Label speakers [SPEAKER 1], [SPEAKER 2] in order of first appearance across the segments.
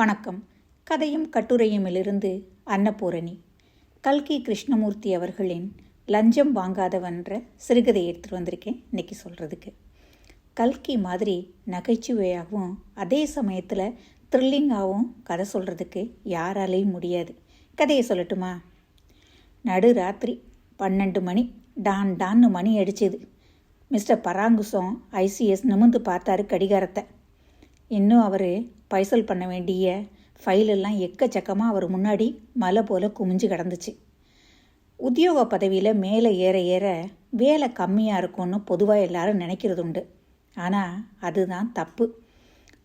[SPEAKER 1] வணக்கம். கதையும் கட்டுரையுமிலிருந்து அன்னபூரணி. கல்கி கிருஷ்ணமூர்த்தி அவர்களின் லஞ்சம் வாங்காதவன்ற சிறுகதையை எடுத்துகிட்டு வந்திருக்கேன் இன்னைக்கு சொல்கிறதுக்கு கல்கி மாதிரி நகைச்சுவையாகவும் அதே சமயத்தில் த்ரில்லிங்காகவும் கதை சொல்கிறதுக்கு யாராலையும் முடியாது. கதையை சொல்லட்டுமா? நடு ராத்திரி பன்னெண்டு மணி டான் டான்னு மணி அடிச்சுது. மிஸ்டர் பராங்குசம் ஐசிஎஸ் நிமிந்து பார்த்தாரு கடிகாரத்தை. இன்னும் அவர் பைசல் பண்ண வேண்டிய ஃபைலெல்லாம் எக்கச்சக்கமாக அவர் முன்னாடி மலை போல் குமிஞ்சு கிடந்துச்சு. உத்தியோக பதவியில் மேலே ஏற ஏற வேலை கம்மியாக இருக்கும்னு பொதுவாக எல்லாரும் நினைக்கிறது உண்டு. ஆனால் அதுதான் தப்பு.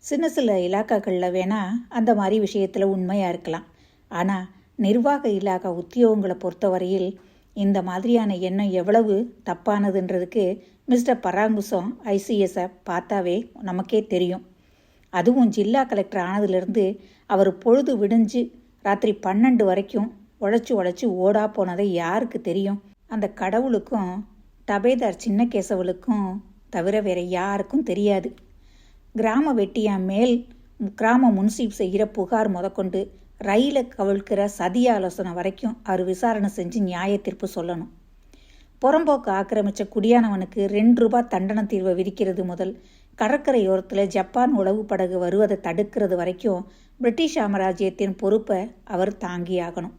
[SPEAKER 1] சின்ன சில இலாக்காக்களில் வேணால் அந்த மாதிரி விஷயத்தில் உண்மையாக இருக்கலாம். ஆனால் நிர்வாக இலாக்கா உத்தியோகங்களை பொறுத்தவரையில் இந்த மாதிரியான எண்ணம் எவ்வளவு தப்பானதுன்றதுக்கு மிஸ்டர் பராங்குசம் ஐசிஎஸை பார்த்தாவே நமக்கே தெரியும். அதுவும் ஜில்லா கலெக்டர் ஆனதுலேருந்து அவர் பொழுது விடிஞ்சு ராத்திரி பன்னெண்டு வரைக்கும் உழைச்சி உழைச்சி ஓடா போனதை யாருக்கு தெரியும்? அந்த கடவுளுக்கும் தபேதார் சின்ன கேசவலுக்கும் தவிர வேற யாருக்கும் தெரியாது. கிராம வெட்டியா மேல் கிராம முன்சீப் செய்கிற புகார் முதற்கொண்டு ரயிலை கவிழ்க்கிற சதி ஆலோசனை வரைக்கும் அவர் விசாரணை செஞ்சு நியாய தீர்ப்பு சொல்லணும். புறம்போக்கு ஆக்கிரமித்த குடியானவனுக்கு ரெண்டு ரூபாய் தண்டன தீர்வை விதிக்கிறது முதல் கடற்கரையோரத்தில் ஜப்பான் உளவு படகு வருவதை தடுக்கிறது வரைக்கும் பிரிட்டிஷ் சாம்ராஜ்யத்தின் பொறுப்பை அவர் தாங்கியாகணும்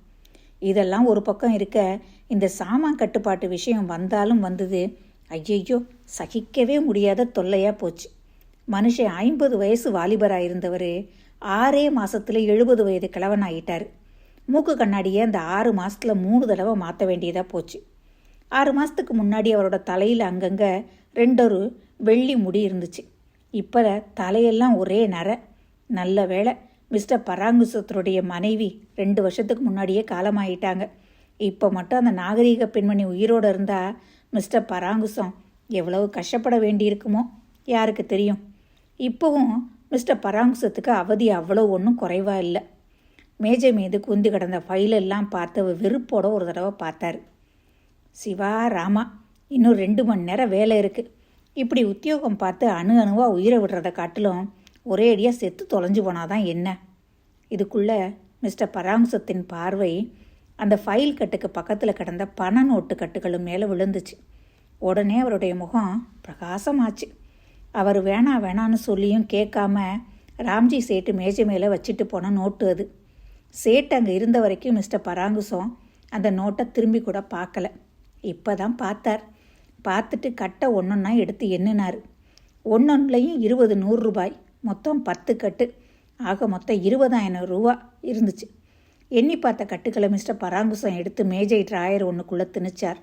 [SPEAKER 1] இதெல்லாம் ஒரு பக்கம் இருக்க இந்த சாமான் கட்டுப்பாட்டு விஷயம் வந்தாலும் வந்தது ஐயையோ சகிக்கவே முடியாத தொல்லையாக போச்சு. மனுஷன் ஐம்பது வயசு வாலிபராக இருந்தவர் ஆறே மாதத்தில் எழுபது வயது கிழவனாயிட்டார் மூக்கு கண்ணாடியை அந்த ஆறு மாதத்தில் மூணு தடவை மாற்ற வேண்டியதாக போச்சு. ஆறு மாதத்துக்கு முன்னாடி அவரோட தலையில் அங்கங்கே ரெண்டொரு வெள்ளி முடி இருந்துச்சு. இப்போ தலையெல்லாம் ஒரே நர. நல்ல வேளை மிஸ்டர் பராங்குசத்தருடைய மனைவி ரெண்டு வருஷத்துக்கு முன்னாடியே காலமாயிட்டாங்க. இப்போ மட்டும் அந்த நாகரீக பெண்மணி உயிரோடு இருந்தால் மிஸ்டர் பராங்குசம் எவ்வளவு கஷ்டப்பட வேண்டியிருக்குமோ? யாருக்கு தெரியும்? இப்போவும் மிஸ்டர் பராங்குசத்துக்கு அவதி அவ்வளோ ஒன்றும் குறைவாக இல்லை. மேஜை மீது குந்தி கிடந்த ஃபைலெல்லாம் பார்த்து வெறுப்போட ஒரு தடவை பார்த்தாரு. சிவா ராமா இன்னும் ரெண்டு மணி நேரம் வேலை இருக்குது இப்படி உத்தியோகம் பார்த்து அணு அணுவாக உயிரை விடுறத காட்டிலும் ஒரே அடியாக செத்து தொலைஞ்சு போனாதான் என்ன? இதுக்குள்ளே மிஸ்டர் பராங்குசத்தின் பார்வை அந்த ஃபைல் கட்டுக்கு பக்கத்தில் கிடந்த பண நோட்டு கட்டுகளும் மேலே விழுந்துச்சு. உடனே அவருடைய முகம் பிரகாசமாச்சு. அவர் வேணா வேணான்னு சொல்லியும் கேட்காம ராம்ஜி சேட்டு மேஜை மேலே வச்சுட்டு போன நோட்டு அது. சேட்டு அங்கே இருந்த வரைக்கும் மிஸ்டர் பராங்குசம் அந்த நோட்டை திரும்பி கூட பார்க்கல. இப்போ தான் பார்த்தார். பார்த்துட்டு கட்டை ஒன்றொன்னா எடுத்து எண்ணினார். ஒன்றொன்றுலையும் இருபது நூறு ரூபாய். மொத்தம் பத்து கட்டு. ஆக மொத்தம் இருபதாயிரம் ரூபா இருந்துச்சு. எண்ணி பார்த்த கட்டுக்களை மிஸ்டர் பராங்குசம் எடுத்து மேஜை ட்ராயர் ஒன்றுக்குள்ளே திணிச்சார்.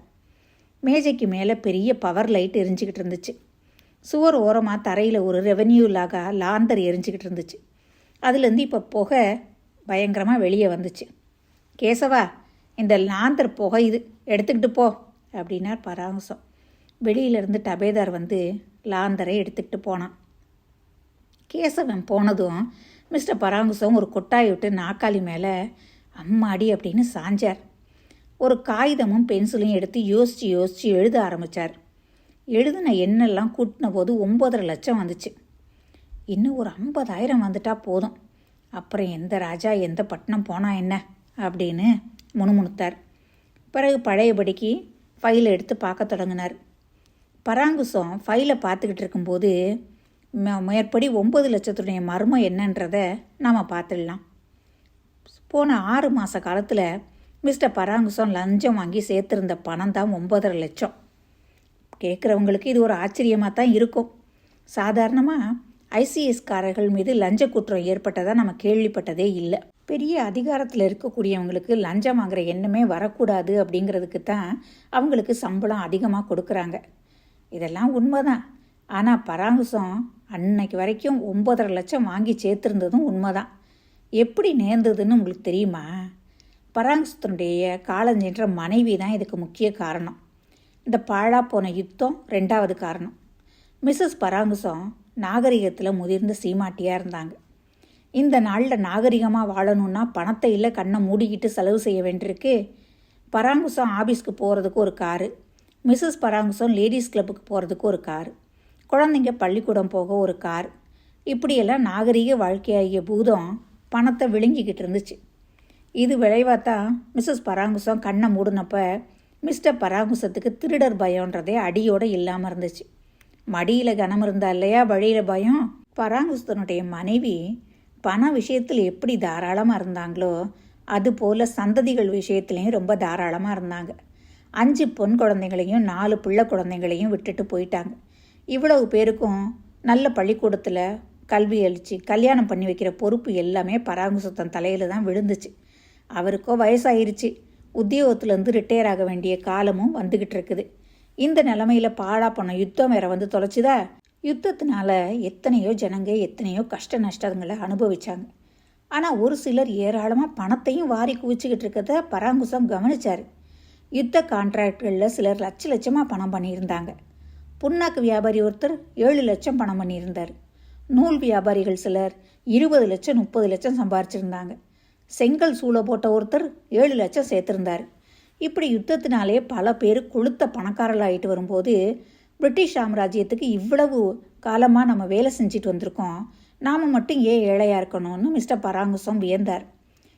[SPEAKER 1] மேஜைக்கு மேலே பெரிய பவர் லைட் எரிஞ்சிக்கிட்டு இருந்துச்சு. சுவர் ஓரமாக தரையில் ஒரு ரெவன்யூ லாக லாந்தர் எரிஞ்சிக்கிட்டு இருந்துச்சு. அதுலேருந்து இப்போ புகை பயங்கரமாக வெளியே வந்துச்சு. கேசவா இந்த லாந்தர் புகை இது. எடுத்துக்கிட்டு போ அப்படின்னார் பராங்குசம் வெளியிலிருந்து டபேதார் வந்து லாந்தரை எடுத்துக்கிட்டு போனான். கேசவன் போனதும் மிஸ்டர் பராங்குசம் ஒரு கொட்டாய் விட்டு நாக்காளி மேலே அம்மாடி அப்படின்னு சாஞ்சார். ஒரு காகிதமும் பென்சிலும் எடுத்து யோசித்து யோசித்து எழுத ஆரம்பித்தார் எழுதின எண்ணெல்லாம் கூட்டின போது ஒம்பதரை லட்சம் வந்துச்சு. இன்னும் ஒரு ஐம்பதாயிரம் வந்துட்டா போதும். அப்புறம் எந்த ராஜா எந்த பட்டணம் போனால் என்ன? அப்படின்னு முணுமுணுத்தார். பிறகு பழையபடிக்கு ஃபைலை எடுத்து பார்க்க தொடங்கினார். பராங்குசம் ஃபைலை பார்த்துக்கிட்டு இருக்கும்போது மேற்படி ஒம்பது லட்சத்துடைய மர்மம் என்னன்றதை நாம் பார்த்துடலாம். போன ஆறு மாத காலத்தில் மிஸ்டர் பராங்குசம் லஞ்சம் வாங்கி சேர்த்துருந்த பணம் தான் ஒம்பதரை லட்சம். கேட்குறவங்களுக்கு இது ஒரு ஆச்சரியமாக தான் இருக்கும். சாதாரணமாக ஐசிஎஸ்காரர்கள் மீது லஞ்ச குற்றம் ஏற்பட்டதாக நம்ம கேள்விப்பட்டதே இல்லை. பெரிய அதிகாரத்தில் இருக்கக்கூடியவங்களுக்கு லஞ்சம் வாங்குற எண்ணமே வரக்கூடாது அப்படிங்கிறதுக்கு தான் அவங்களுக்கு சம்பளம் அதிகமாக கொடுக்குறாங்க. இதெல்லாம் உண்மைதான். ஆனால் பராங்குசம் அன்னைக்கு வரைக்கும் ஒம்பதரை லட்சம் வாங்கி சேர்த்துருந்ததும் உண்மைதான். எப்படி நேர்ந்ததுன்னு உங்களுக்கு தெரியுமா? பராங்குசத்தினுடைய காலஞ்சென்ற மனைவி தான் இதுக்கு முக்கிய காரணம். இந்த பாழா போன யுத்தம் ரெண்டாவது காரணம். மிஸ்ஸஸ் பராங்குசம் நாகரிகத்தில் முதிர்ந்த சீமாட்டியாக இருந்தாங்க. இந்த நாளில் நாகரிகமாக வாழணும்னா பணத்தை இல்லை கண்ணை மூடிக்கிட்டு செலவு செய்ய வேண்டியிருக்கு. பராங்குசம் ஆஃபீஸ்க்கு போகிறதுக்கு ஒரு காரு. மிஸ்ஸஸ் பராங்குசம் லேடிஸ் கிளப்புக்கு போகிறதுக்கு ஒரு கார். குழந்தைங்க பள்ளிக்கூடம் போக ஒரு கார். இப்படியெல்லாம் நாகரீக வாழ்க்கையாகிய பூதம் பணத்தை விழுங்கிக்கிட்டு இருந்துச்சு. இது விளைவாத்தான் மிஸ்ஸஸ் பராங்குசம் கண்ணை மூடினப்போ மிஸ்டர் பராங்குசத்துக்கு திருடர் பயம்ன்றதே அடியோடு இல்லாமல் இருந்துச்சு. மடியில் கனம் இருந்தா இல்லையா வழியில் பயம்? பராங்குசத்தனுடைய மனைவி பண விஷயத்தில் எப்படி தாராளமாக இருந்தாங்களோ அதுபோல் சந்ததிகள் விஷயத்துலேயும் ரொம்ப தாராளமாக இருந்தாங்க. அஞ்சு பொன் குழந்தைங்களையும் நாலு பிள்ளை குழந்தைங்களையும் விட்டுட்டு போயிட்டாங்க. இவ்வளவு பேருக்கும் நல்ல பள்ளிக்கூடத்தில் கல்வி அளித்து கல்யாணம் பண்ணி வைக்கிற பொறுப்பு எல்லாமே பராங்குசத்தன் தலையில் தான் விழுந்துச்சு. அவருக்கோ வயசாயிருச்சு. உத்தியோகத்துலேருந்து ரிட்டையர் ஆக வேண்டிய காலமும் வந்துக்கிட்டு இருக்குது. இந்த நிலமையில் பாழா போன யுத்தம் வேற வந்து தொலைச்சுதா? யுத்தத்தினால எத்தனையோ ஜனங்க எத்தனையோ கஷ்ட நஷ்டங்களை அனுபவிச்சாங்க. ஆனால் ஒரு சிலர் ஏராளமாக பணத்தையும் வாரி குவிச்சுக்கிட்டு இருக்கிறத பராங்குசம் கவனிச்சார். யுத்த கான்ட்ராக்ட்களில் சிலர் லட்ச லட்சமாக பணம் பண்ணியிருந்தாங்க. புண்ணாக்கு வியாபாரி ஒருத்தர் ஏழு லட்சம் பணம் பண்ணியிருந்தார். நூல் வியாபாரிகள் சிலர் இருபது லட்சம் முப்பது லட்சம் சம்பாரிச்சிருந்தாங்க. செங்கல் சூளை போட்ட ஒருத்தர் ஏழு லட்சம் சேர்த்துருந்தார். இப்படி யுத்தத்தினாலே பல பேர் கொளுத்த பணக்காரர்களாகிட்டு வரும்போது பிரிட்டிஷ் சாம்ராஜ்யத்துக்கு இவ்வளவு காலமாக நம்ம வேலை செஞ்சுட்டு வந்திருக்கோம். நாம் மட்டும் ஏன் ஏழையாக இருக்கணும்னு மிஸ்டர் பராங்குசம் வியந்தார்.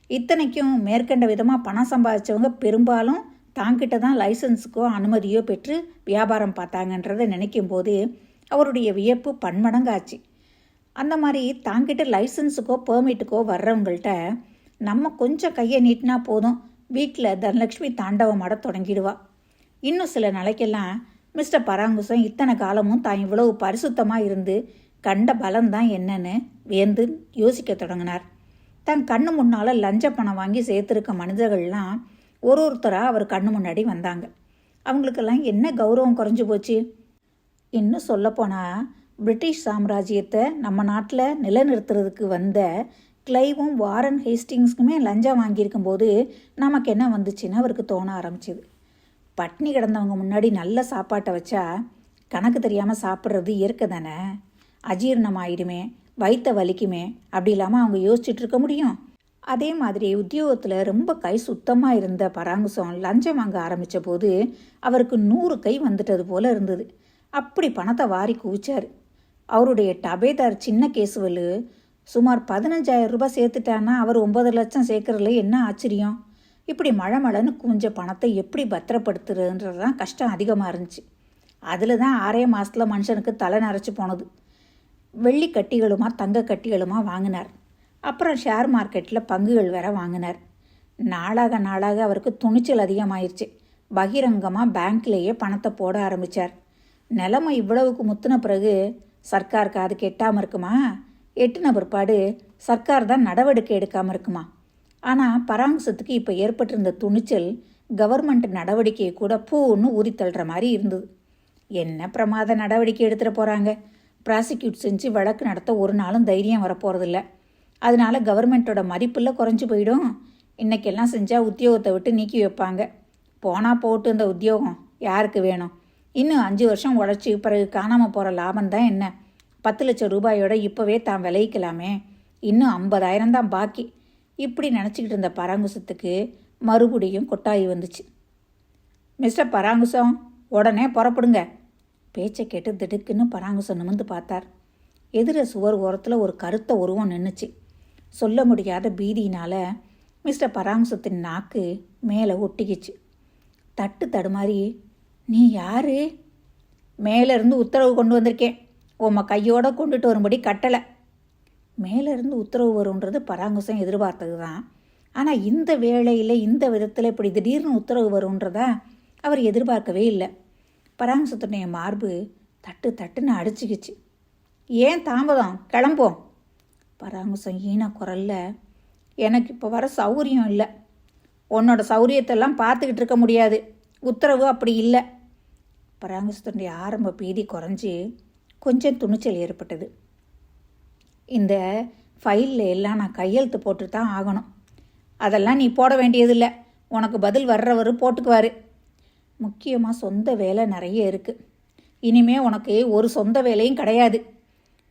[SPEAKER 1] இத்தனைக்கும் மேற்கண்ட விதமாக பணம் சம்பாதிச்சவங்க பெரும்பாலும் தாங்கிட்ட தான் லைசன்ஸுக்கோ அனுமதியோ பெற்று வியாபாரம் பார்த்தாங்கன்றதை நினைக்கும் போது அவருடைய வியப்பு பன்மடங்காச்சு. அந்த மாதிரி தாங்கிட்ட லைசன்ஸுக்கோ பெர்மிட்டுக்கோ வர்றவங்கள்ட்ட நம்ம கொஞ்சம் கையை நீட்டினா போதும் வீட்டில் தனலக்ஷ்மி தாண்டவம் ஆட தொடங்கிடுவா. இன்னும் சில நாளைக்கெல்லாம் மிஸ்டர் பராங்குசம் இத்தனை காலமும் தான் இவ்வளவு பரிசுத்தமாக இருந்து கண்ட பலம்தான் என்னன்னு வியந்து யோசிக்க தொடங்கினார். தன் கண்ணு முன்னால் லஞ்ச பணம் வாங்கி சேர்த்துருக்க மனிதர்கள்லாம் ஒரு ஒருத்தராக அவர் கண்ணு முன்னாடி வந்தாங்க. அவங்களுக்கெல்லாம் என்ன கௌரவம் குறைஞ்சு போச்சு? இன்னும் சொல்லப்போனால் பிரிட்டிஷ் சாம்ராஜ்யத்தை நம்ம நாட்டில் நிலைநிறுத்துறதுக்கு வந்த கிளைவும் வாரன் ஹேஸ்டிங்ஸ்க்குமே லஞ்சம் வாங்கியிருக்கும் போது நமக்கு என்ன வந்துச்சுன்னு அவருக்கு தோண ஆரம்பிச்சுது. பட்னி கிடந்தவங்க முன்னாடி நல்ல சாப்பாட்டை வச்சா கணக்கு தெரியாமல் சாப்பிட்றது இயற்கை தானே? அஜீர்ணம் ஆயிடுமே வயிற்ற வலிக்குமே அப்படி இல்லாமல் அவங்க யோசிச்சுட்டு இருக்க முடியும். அதே மாதிரி உத்தியோகத்தில் ரொம்ப கை சுத்தமாக இருந்த பராங்குசம் லஞ்சம் வாங்க ஆரம்பித்த போது அவருக்கு நூறு கை வந்துட்டது போல இருந்தது. அப்படி பணத்தை வாரி குவிச்சார். அவருடைய டபேதார் சின்ன கேசுவல் சுமார் பதினஞ்சாயிரம் ரூபாய் சேர்த்துட்டான்னா அவர் ஒன்பது லட்சம் சேர்க்கறதுல என்ன ஆச்சரியம்? இப்படி மழை மழைன்னு குவிஞ்ச பணத்தை எப்படி பத்திரப்படுத்துறதுன்றது தான் கஷ்டம் அதிகமாக இருந்துச்சு. அதில் தான் ஆறே மாதத்தில் மனுஷனுக்கு தலை நரைச்சி போனது. வெள்ளி கட்டிகளுமா தங்க கட்டிகளுமா வாங்கினார். அப்புறம் ஷேர் மார்க்கெட்டில் பங்குகள் வேற வாங்கினார். நாளாக நாளாக அவருக்கு துணிச்சல் அதிகமாயிருச்சு. பகிரங்கமாக பேங்க்லேயே பணத்தை போட ஆரம்பித்தார் நிலமை இவ்வளவுக்கு முத்தின பிறகு சர்க்கார் காது கெட்டாமல் இருக்குமா? எட்டுன பிற்பாடு சர்க்கார் தான் நடவடிக்கை எடுக்காமல் இருக்குமா? ஆனால் பராமசத்துக்கு இப்போ ஏற்பட்டிருந்த துணிச்சல் கவர்மெண்ட் நடவடிக்கையை கூட பூன்னு ஊறி தள்ளுற மாதிரி இருந்தது. என்ன பிரமாத நடவடிக்கை எடுத்துகிட்டு போகிறாங்க ப்ராசிக்யூட் செஞ்சு வழக்கு நடத்த ஒரு நாளும் தைரியம் வரப்போகிறதில்ல அதனால கவர்மெண்ட்டோட மதிப்பில் குறைஞ்சி போயிடும். இன்றைக்கெல்லாம் செஞ்சால் உத்தியோகத்தை விட்டு நீக்கி வைப்பாங்க. போனால் போட்டு இந்த உத்தியோகம் யாருக்கு வேணும்? இன்னும் அஞ்சு வருஷம் உழைச்சி பிறகு காணாமல் போகிற லாபம் தான் என்ன? பத்து லட்சம் ரூபாயோட இப்போவே தான் விளைவிக்கலாமே. இன்னும் ஐம்பதாயிரம் தான் பாக்கி. இப்படி நினச்சிக்கிட்டு இருந்த பராங்குசத்துக்கு மறுபடியும் கொட்டாயி வந்துச்சு. மிஸ்டர் பராங்குசம் உடனே புறப்படுங்க. பேச்சை கேட்டு திடுக்குன்னு பராங்குசம் நிமிந்து பார்த்தார். எதிர சுவர் ஓரத்தில் ஒரு கருத்த உருவம் நின்றுச்சு சொல்ல முடியாத பீதியினால் மிஸ்டர் பராங்குசத்தின் நாக்கு மேலே ஒட்டிக்கிச்சு. தட்டு தடுமாறி நீ யாரு? மேலேருந்து உத்தரவு கொண்டு வந்திருக்கேன். உம்மை கையோட கொண்டுட்டு வரும்படி கட்டலை. மேலேருந்து உத்தரவு வரும்ன்றது பராங்குசம் எதிர்பார்த்தது தான் ஆனால் இந்த வேளையில் இந்த விதத்தில் இப்படி திடீர்னு உத்தரவு வரும்ன்றதா அவர் எதிர்பார்க்கவே இல்லை. பராங்குசத்துடைய மார்பு தட்டு தட்டுன்னு அடிச்சுக்கிச்சு. ஏன் தாமதம்? கிளம்போம் பராங்குசம் ஈன குரல்ல எனக்கு இப்போ வர சௌகரியம் இல்லை. உன்னோட சௌரியத்தெல்லாம் பார்த்துக்கிட்டு இருக்க முடியாது. உத்தரவு அப்படி இல்லை. பராங்குசத்துடைய ஆரம்ப பீதி குறைஞ்சி கொஞ்சம் துணிச்சல் ஏற்பட்டது. இந்த ஃபைலில் எல்லாம் நான் கையெழுத்து போட்டு தான் ஆகணும். அதெல்லாம் நீ போட வேண்டியதில்லை. உனக்கு பதில் வர்றவர் போட்டுக்குவார். முக்கியமாக சொந்த வேலை நிறைய இருக்குது இனிமே உனக்கு ஒரு சொந்த வேலையும் கிடையாது.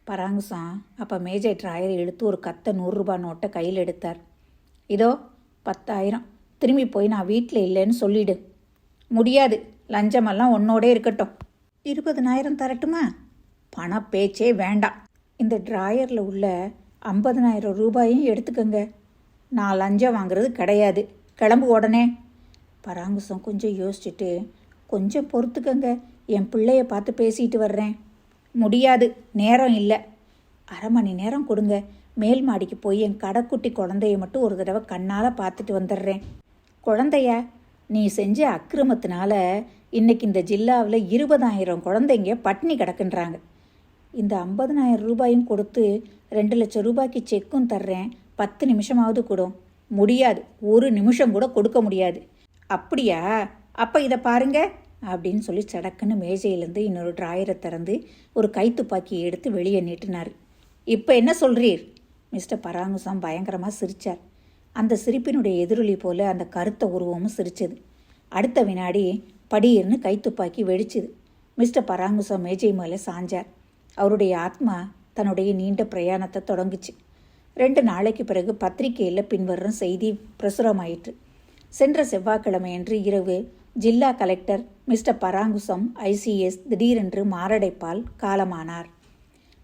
[SPEAKER 1] பராங்குசம் அப்போ மேஜை ட்ராயர் எழுத்து ஒரு கத்தை நூறுரூபா நோட்டை கையில் எடுத்தார். இதோ பத்தாயிரம். திரும்பி போய் நான் வீட்டில் இல்லைன்னு சொல்லிடு. முடியாது. லஞ்சமெல்லாம் உன்னோடே இருக்கட்டும். இருபதனாயிரம் தரட்டுமா? பண பேச்சே வேண்டாம். இந்த ட்ராயரில் உள்ள ஐம்பதனாயிரம் ரூபாயும் எடுத்துக்கோங்க. நான் லஞ்சம் வாங்குறது கிடையாது. கிளம்பு உடனே. பராங்குசம் கொஞ்சம் யோசிச்சுட்டு கொஞ்சம் பொறுத்துக்கங்க. என் பிள்ளைய பார்த்து பேசிட்டு வர்றேன். முடியாது. நேரம் இல்லை. அரை மணி நேரம் கொடுங்க. மேல் மாடிக்கு போய் என் கடைக்குட்டி குழந்தைய மட்டும் ஒரு தடவை கண்ணால் பார்த்துட்டு வந்துடுறேன். குழந்தைய நீ செஞ்ச அக்கிரமத்தினால இன்னைக்கு இந்த ஜில்லாவில் இருபதாயிரம் குழந்தைங்க பட்டினி கிடக்குன்றாங்க. இந்த ஐம்பதனாயிரம் ரூபாயும் கொடுத்து ரெண்டு லட்சம் ரூபாய்க்கு செக்கும் தர்றேன். பத்து நிமிஷமாவது கொடும் முடியாது. ஒரு நிமிஷம் கூட கொடுக்க முடியாது. அப்படியா? அப்போ இதை பாருங்கள் அப்படின்னு சொல்லி சடக்குன்னு மேஜையிலேருந்து இன்னொரு டிராயரை திறந்து ஒரு கைத்துப்பாக்கி எடுத்து வெளியே நீட்டினார். இப்போ என்ன சொல்கிறீர் மிஸ்டர் பராங்குசாம் பயங்கரமாக சிரிச்சார். அந்த சிரிப்பினுடைய எதிரொலி போல அந்த கருத்த உருவமும் சிரிச்சது. அடுத்த வினாடி படியிருந்து கைத்துப்பாக்கி வெடிச்சுது. மிஸ்டர் பராங்குசாம் மேஜை மேலே சாஞ்சார். அவருடைய ஆத்மா தன்னுடைய நீண்ட பிரயாணத்தை தொடங்குச்சு. ரெண்டு நாளைக்கு பிறகு பத்திரிகையில் பின்வரும் செய்தி பிரசுரமாயிற்று. சென்ற செவ்வாய்க்கிழமையன்று இரவு ஜில்லா கலெக்டர் மிஸ்டர் பராங்குசம் ஐசிஎஸ் திடீரென்று மாரடைப்பால் காலமானார்.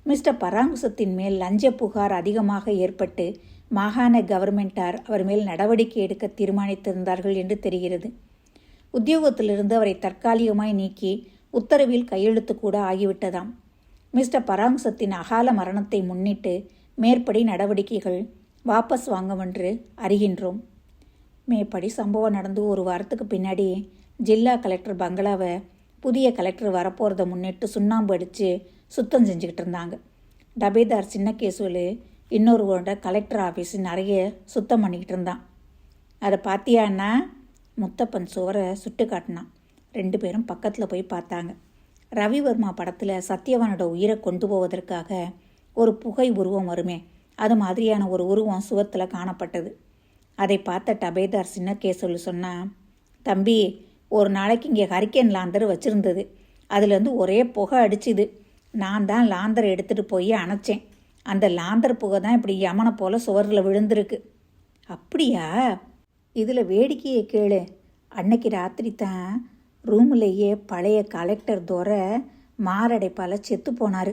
[SPEAKER 1] மிஸ்டர் பராங்குசத்தின் மேல் லஞ்ச புகார் அதிகமாக ஏற்பட்டு மாகாண கவர்மெண்டார் அவர் மேல் நடவடிக்கை எடுக்க தீர்மானித்திருந்தார்கள் என்று தெரிகிறது. உத்தியோகத்திலிருந்து அவரை தற்காலிகமாய் நீக்கி உத்தரவில் கையெழுத்து கூட ஆகிவிட்டதாம். மிஸ்டர் பராங்குசத்தின் அகால மரணத்தை முன்னிட்டு மேற்படி நடவடிக்கைகள் வாபஸ் வாங்கவென்று அறிகின்றோம். மேற்படி சம்பவம் நடந்து ஒரு வாரத்துக்கு பின்னாடி ஜில்லா கலெக்டர் பங்களாவை புதிய கலெக்டர் வரப்போகிறத முன்னிட்டு சுண்ணாம்பு அடித்து சுத்தம் செஞ்சுக்கிட்டு இருந்தாங்க. டபேதார் சின்ன கேசுவல் இன்னொருவரோட கலெக்டர் ஆஃபீஸ் நிறைய சுத்தம் பண்ணிக்கிட்டு இருந்தான். அதை பார்த்தியான்னா முத்தப்பன் சுவரை சுட்டு காட்டினான். ரெண்டு பேரும் பக்கத்தில் போய் பார்த்தாங்க. ரவிவர்மா படத்தில் சத்யவானோட உயிரை கொண்டு போவதற்காக ஒரு புகை உருவம் வருமே அது மாதிரியான ஒரு உருவம் சுவத்தில் காணப்பட்டது. அதை பார்த்த டபேதார் சின்ன கேசல் சொன்னால் தம்பி ஒரு நாளைக்கு இங்கே ஹரிக்கேன் லாந்தர் வச்சுருந்தது. அதுலேருந்து ஒரே புகை அடிச்சுது. நான் தான் லாந்தர் எடுத்துகிட்டு போய் அணைச்சேன். அந்த லாந்தர் புகை தான் இப்படி யமனை போல் சுவரில் விழுந்திருக்கு. அப்படியா? இதில் வேடிக்கையை கேளு. அன்னைக்கு ராத்திரி தான் ரூம்லேயே பழைய கலெக்டர் துறை மாரடைப்பால் செத்து போனார்.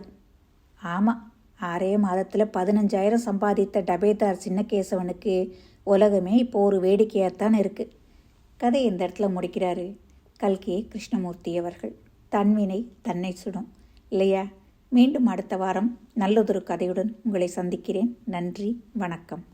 [SPEAKER 1] ஆமாம் ஆறே மாதத்தில் பதினஞ்சாயிரம் சம்பாதித்த டபேதார் சின்னகேசவனுக்கு உலகமே இப்போ ஒரு வேடிக்கையாகத்தான் இருக்குது கதை இந்த இடத்துல முடிக்கிறாரு. கல்கே கிருஷ்ணமூர்த்தி அவர்கள். தன்வினை தன்னை சுடும். இல்லையா மீண்டும் அடுத்த வாரம் நல்லதொரு கதையுடன் உங்களை சந்திக்கிறேன். நன்றி வணக்கம்.